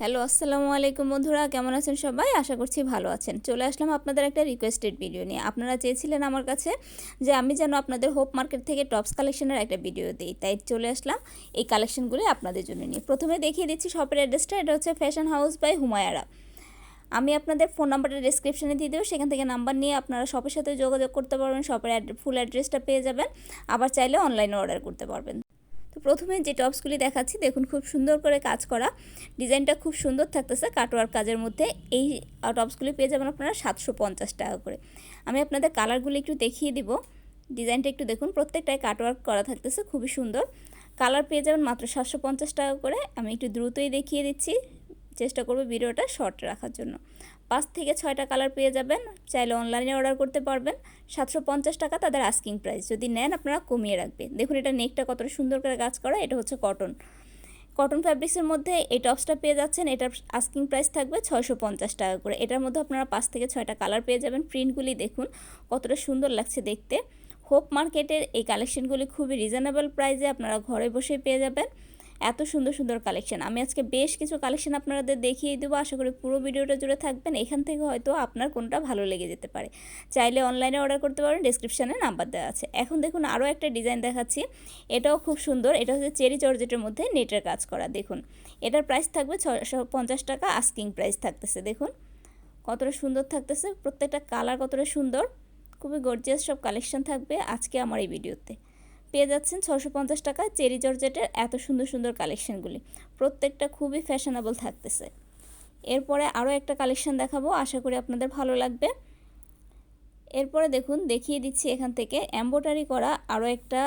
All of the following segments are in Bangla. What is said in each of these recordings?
হ্যালো, আসসালামু আলাইকুম বন্ধুরা, কেমন আছেন সবাই? আশা করছি ভালো আছেন। চলে আসলাম আপনাদের একটা রিকোয়েস্টেড ভিডিও নিয়ে। আপনারা চেয়েছিলেন আমার কাছে যে আমি যেন আপনাদের হোপ মার্কেট থেকে টপস কালেকশনের একটা ভিডিও দিই। তাই চলে আসলাম এই কালেকশনগুলি আপনাদের জন্য নিয়ে। প্রথমে দেখিয়ে দিচ্ছি শপের অ্যাড্রেসটা এটা হচ্ছে ফ্যাশন হাউস বাই হুমায়ারা। আমি আপনাদের ফোন নাম্বারটা ডিসক্রিপশানে দিয়ে দেবো। সেখান থেকে নাম্বার নিয়ে আপনারা শপের সাথে যোগাযোগ করতে পারবেন। শপের ফুল অ্যাড্রেসটা পেয়ে যাবেন। আবার চাইলে অনলাইনে অর্ডার করতে পারবেন। তো প্রথমে যে টপসগুলি দেখাচ্ছি, দেখুন খুব সুন্দর করে কাজ করা। ডিজাইনটা খুব সুন্দর থাকতেছে কাটোয়ার কাজের মধ্যে। এই টপসগুলি পেয়ে যাবেন আপনারা সাতশো পঞ্চাশ টাকা করে। আমি আপনাদের কালারগুলি একটু দেখিয়ে দিব। ডিজাইনটা একটু দেখুন, প্রত্যেকটায় কাটওয়ার্ক করা থাকতেছে, খুবই সুন্দর। কালার পেয়ে যাবেন মাত্র সাতশো পঞ্চাশ টাকা করে। আমি একটু দ্রুতই দেখিয়ে দিচ্ছি। চেষ্টা করব ভিডিওটা শর্ট রাখার জন্য। পাঁচ থেকে ছয়টা কালার পেয়ে যাবেন, চাইলে অনলাইনে অর্ডার করতে পারবেন। সাতশো পঞ্চাশ টাকা তাদের আস্কিং প্রাইস যদি নেন, আপনারা কমিয়ে রাখবেন। দেখুন, এটা নেকটা কতটা সুন্দর করে কাজ করা, এটা হচ্ছে কটন কটন ফ্যাব্রিক্সের মধ্যে এই টপসটা পেয়ে যাচ্ছেন, এটার আস্কিং প্রাইস থাকবে ছয়শো পঞ্চাশ টাকা করে। এটার মধ্যে আপনারা পাঁচ থেকে ছয়টা কালার পেয়ে যাবেন। প্রিন্টগুলি দেখুন, কতটা সুন্দর লাগছে দেখতে। হোপ মার্কেটের এই কালেকশনগুলি খুবই রিজনেবল প্রাইসে আপনারা ঘরে বসে পেয়ে যাবেন। এত সুন্দর সুন্দর কালেকশন আমি আজকে বেশ কিছু কালেকশন আপনাদের দেখিয়ে দেবো। আশা করি পুরো ভিডিওটা জুড়ে থাকবেন। এখান থেকে হয়তো আপনার কোনটা ভালো লেগে যেতে পারে। চাইলে অনলাইনে অর্ডার করতে পারেন ডিসক্রিপশানে নাম্বার দেওয়া আছে। এখন দেখুন আরও একটা ডিজাইন দেখাচ্ছি। এটাও খুব সুন্দর। এটা হচ্ছে চেরি জর্জেটের মধ্যে নেটের কাজ করা। দেখুন, এটার প্রাইস থাকবে ছশো পঞ্চাশ টাকা। আস্কিং প্রাইস থাকতেছে। দেখুন, কতটা সুন্দর থাকতেছে। প্রত্যেকটা কালার কতটা সুন্দর। খুবই গর্জিয়াস সব কালেকশন থাকবে আজকে আমার এই ভিডিওতে পেয়ে যাচ্ছেন ছশো পঞ্চাশ টাকায় চেরি জর্জেটের এত সুন্দর সুন্দর কালেকশনগুলি। প্রত্যেকটা খুবই ফ্যাশনেবল থাকতেছে। এরপরে আরও একটা কালেকশান দেখাবো, আশা করি আপনাদের ভালো লাগবে। এরপরে দেখুন, দেখিয়ে দিচ্ছি এখান থেকে এম্বোটারি করা আরও একটা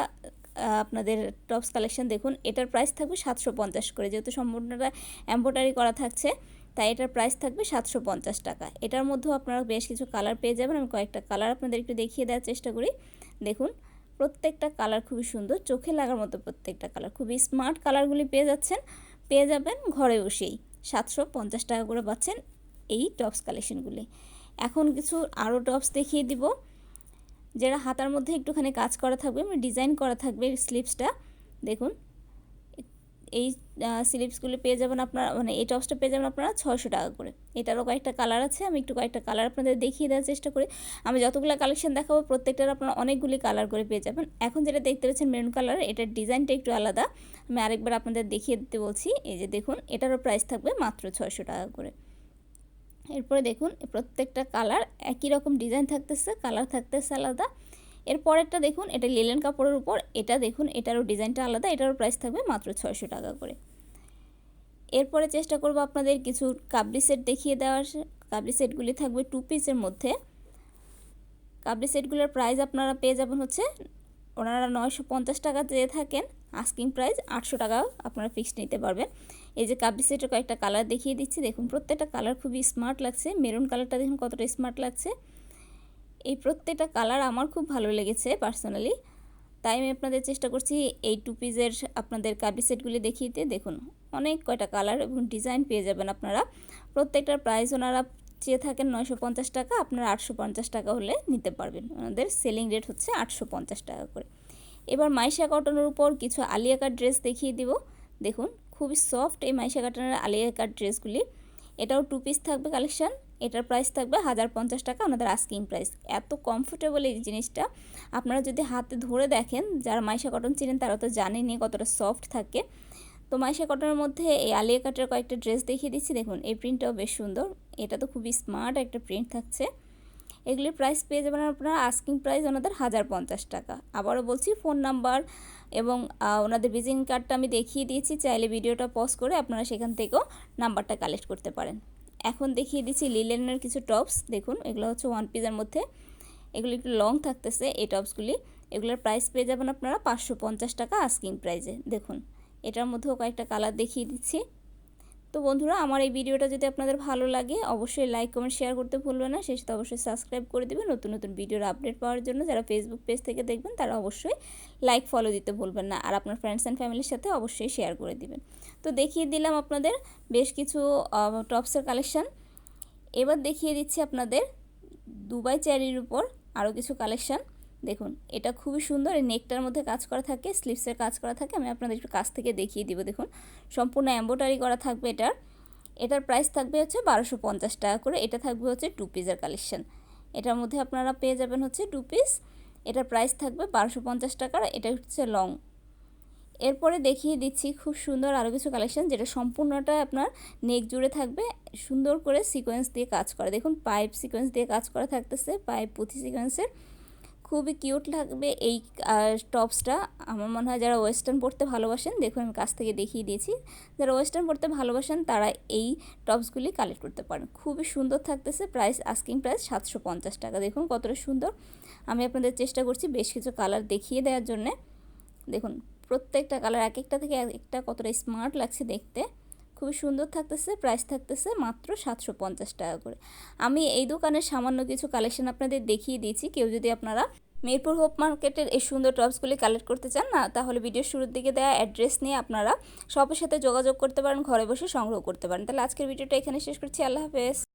আপনাদের টপস কালেকশন। দেখুন, এটার প্রাইস থাকবে সাতশো পঞ্চাশ করে। যেহেতু সম্পূর্ণটা এম্বোটারি করা থাকছে, তাই এটার প্রাইস থাকবে সাতশো পঞ্চাশ টাকা। এটার মধ্যেও আপনারা বেশ কিছু কালার পেয়ে যাবেন। আমি কয়েকটা কালার আপনাদের একটু দেখিয়ে দেওয়ার চেষ্টা করি। দেখুন প্রত্যেকটা কালার খুবই সুন্দর, চোখে লাগার মতো প্রত্যেকটা কালার। খুবই স্মার্ট কালারগুলি পেয়ে যাচ্ছেন, পেয়ে যাবেন ঘরে বসেই। সাতশো পঞ্চাশ টাকা করে পাচ্ছেন এই টপস কালেকশনগুলি। এখন কিছু আরও টপস দেখিয়ে দিব, যারা হাতার মধ্যে একটুখানি কাজ করা থাকবে মানে ডিজাইন করা থাকবে স্লিপসটা দেখুন এই স্লিপসগুলো পেয়ে যাবেন আপনারা মানে এই টপসটা পেয়ে যাবেন আপনারা ছয়শো টাকা করে। এটারও কয়েকটা কালার আছে, আমি একটু কয়েকটা কালার আপনাদের দেখিয়ে দেওয়ার চেষ্টা করি। আমি যতগুলো কালেকশন দেখাবো, প্রত্যেকটার আপনারা অনেকগুলি কালার করে পেয়ে যাবেন। এখন যেটা দেখতে পাচ্ছেন মেরুন কালার এটার ডিজাইনটা একটু আলাদা। আমি আরেকবার আপনাদের দেখিয়ে দিতে বলছি, এই যে দেখুন, এটারও প্রাইস থাকবে মাত্র ছয়শো টাকা করে। এরপরে দেখুন, প্রত্যেকটা কালার একই রকম ডিজাইন থাকতেছে কালার থাকতেছে আলাদা। এর পরেরটা দেখুন, এটা লিলেন কাপড়ের উপর, এটা দেখুন, এটারও ডিজাইনটা আলাদা, এটারও প্রাইস থাকবে মাত্র ছয়শো টাকা করে। এরপরে চেষ্টা করব আপনাদের কিছু কাবলি সেট দেখিয়ে দেওয়ার, কাবলি সেটগুলি থাকবে টু পিসের মধ্যে। কাবলি সেটগুলোর প্রাইস আপনারা পেয়ে যাবেন হচ্ছে, ওনারা নয়শো পঞ্চাশ টাকা দিয়ে থাকেন আস্কিং প্রাইস আটশো টাকাও আপনারা ফিক্সড নিতে পারবেন। এই যে কাবলি সেটের কয়েকটা কালার দেখিয়ে দিচ্ছি, দেখুন প্রত্যেকটা কালার খুবই স্মার্ট লাগছে মেরুন কালারটা দেখুন কতটা স্মার্ট লাগছে। এই প্রত্যেকটা কালার আমার খুব ভালো লেগেছে পার্সোনালি। তাই আমি আপনাদের চেষ্টা করছি এই টু পিসের আপনাদের কাবি সেটগুলি দেখিয়ে দেখুন, অনেক কয়টা কালার এবং ডিজাইন পেয়ে যাবেন আপনারা। প্রত্যেকটার প্রাইস ওনারা চেয়ে থাকেন নয়শো পঞ্চাশ টাকা, আপনারা আটশো পঞ্চাশ টাকা হলে নিতে পারবেন। ওনাদের সেলিং রেট হচ্ছে আটশো পঞ্চাশ টাকা করে। এবার মাইশা কটনের উপর কিছু আলিয়াকার ড্রেস দেখিয়ে দিব। দেখুন, খুবই সফট এই মাইশা কাটনের আলিয়া কাট ড্রেসগুলি। এটাও টু পিস থাকবে কালেকশান এটার প্রাইস থাকবে হাজার পঞ্চাশ টাকা ওনাদের আস্কিং প্রাইস এত কমফোর্টেবল এই জিনিসটা। আপনারা যদি হাতে ধরে দেখেন, যারা মাইশা কটন চিনেন, তারা তো জানেনি কতটা সফট থাকে। তো মাইশা কটনের মধ্যে এই আলিয়া কাটের কয়েকটা ড্রেস দেখিয়ে দিচ্ছি। দেখুন, এই প্রিন্টটাও বেশ সুন্দর। এটা তো খুবই স্মার্ট একটা প্রিন্ট থাকছে। এগুলির প্রাইস পেয়ে যাবেন আপনারা আস্কিং প্রাইস ওনাদের হাজার পঞ্চাশ টাকা। আবারও বলছি ফোন নাম্বার এবং ওনাদের ভিজিটিং কার্ডটা আমি দেখিয়ে দিয়েছি, চাইলে ভিডিওটা পজ করে আপনারা সেখান থেকেও নাম্বারটা কালেক্ট করতে পারেন। এখন দেখিয়ে দিচ্ছি লিলেনের কিছু টপস দেখুন, এগুলো হচ্ছে ওয়ান পিসের মধ্যে। এগুলো একটু লং থাকতেছে, এই টপসগুলি এগুলোর প্রাইস পেয়ে যাবেন আপনারা পাঁচশো পঞ্চাশ টাকা আস্কিং প্রাইজে দেখুন, এটার মধ্যেও কয়েকটা কালার দেখিয়ে দিচ্ছি। তো বন্ধুরা, আমার এই ভিডিওটা যদি আপনাদের ভালো লাগে, অবশ্যই লাইক কমেন্ট শেয়ার করতে ভুলবেন না। সাথে অবশ্যই সাবস্ক্রাইব করে দেবেন। নতুন নতুন ভিডিওর আপডেট পাওয়ার জন্য যারা ফেসবুক পেজ থেকে দেখবেন, তারা অবশ্যই লাইক ফলো দিতে ভুলবেন না। আর আপনার ফ্রেন্ডস অ্যান্ড ফ্যামিলির সাথে অবশ্যই শেয়ার করে দিবেন। তো দেখিয়ে দিলাম আপনাদের বেশ কিছু টপসের কালেকশান এবার দেখিয়ে দিচ্ছি আপনাদের দুবাই চ্যারির উপর আরও কিছু কালেকশান দেখুন, এটা খুবই সুন্দর। এই নেকটার মধ্যে কাজ করা থাকে স্লিপসের কাজ করা থাকে। আমি আপনাদের একটু কাছ থেকে দেখিয়ে দিব, দেখুন। সম্পূর্ণ অ্যাম্বোটারি করা থাকবে এটার। এটার প্রাইস থাকবে হচ্ছে বারোশো পঞ্চাশ টাকা করে। এটা থাকবে হচ্ছে টু পিসের কালেকশান এটার মধ্যে আপনারা পেয়ে যাবেন হচ্ছে টু পিস এটার প্রাইস থাকবে বারোশো পঞ্চাশ টাকার এটা হচ্ছে লং এরপরে দেখিয়ে দিচ্ছি খুব সুন্দর আরও কিছু কালেকশান যেটা সম্পূর্ণটা আপনার নেক জুড়ে থাকবে। সুন্দর করে সিকোয়েন্স দিয়ে কাজ করে। দেখুন পাইপ সিকোয়েন্স দিয়ে কাজ করা থাকতেছে পাইপ পুঁথি সিকোয়েন্সের খুবই কিউট লাগবে এই টপসটা। আমার মনে হয় যারা ওয়েস্টার্ন পরতে ভালোবাসেন, দেখুন আমি কাছ থেকে দেখিয়ে দিয়েছি। যারা ওয়েস্টার্ন পরতে ভালোবাসেন, তারা এই টপসগুলি কালেক্ট করতে পারেন। খুবই সুন্দর থাকতেছে, প্রাইস, আস্কিং প্রাইস সাতশো পঞ্চাশ টাকা। দেখুন কতটা সুন্দর। আমি আপনাদের চেষ্টা করছি বেশ কিছু কালার দেখিয়ে দেওয়ার জন্যে। দেখুন, প্রত্যেকটা কালার এক একটা থেকে এক একটা কতটা স্মার্ট লাগছে দেখতে। খুবই সুন্দর থাকতেছে প্রাইস থাকতেছে মাত্র সাতশো পঞ্চাশ টাকা করে। আমি এই দোকানের সামান্য কিছু কালেকশন আপনাদের দেখিয়ে দিয়েছি, কেউ যদি আপনারা মিরপুর হোপ মার্কেটের এই সুন্দর টপসগুলি কালেক্ট করতে চান, না, তাহলে ভিডিওর শুরুর দিকে দেওয়া অ্যাড্রেস নিয়ে আপনারা সবার সাথে যোগাযোগ করতে পারেন, ঘরে বসে সংগ্রহ করতে পারেন। তাহলে আজকের ভিডিওটা এখানে শেষ করছি, আল্লাহ হাফেজ।